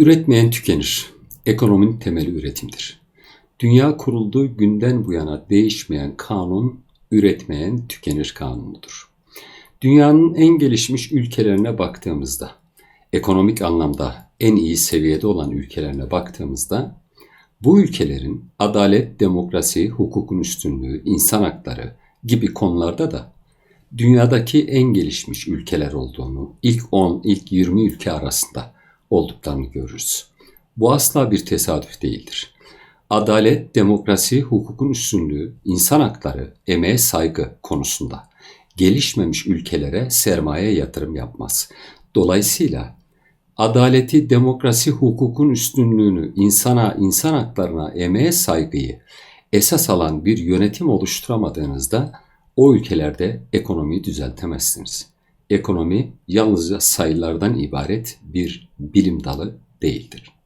Üretmeyen tükenir. Ekonominin temeli üretimdir. Dünya kurulduğu günden bu yana değişmeyen kanun üretmeyen tükenir kanunudur. Dünyanın en gelişmiş ülkelerine baktığımızda, ekonomik anlamda en iyi seviyede olan ülkelerine baktığımızda bu ülkelerin adalet, demokrasi, hukukun üstünlüğü, insan hakları gibi konularda da dünyadaki en gelişmiş ülkeler olduğunu, ilk 10, ilk 20 ülke arasında olduklarını görürüz. Bu asla bir tesadüf değildir. Adalet, demokrasi, hukukun üstünlüğü, insan hakları, emeğe saygı konusunda gelişmemiş ülkelere sermaye yatırım yapmaz. Dolayısıyla adaleti, demokrasi, hukukun üstünlüğünü, insana, insan haklarına, emeğe saygıyı esas alan bir yönetim oluşturamadığınızda o ülkelerde ekonomiyi düzeltemezsiniz. Ekonomi yalnızca sayılardan ibaret bir bilim dalı değildir.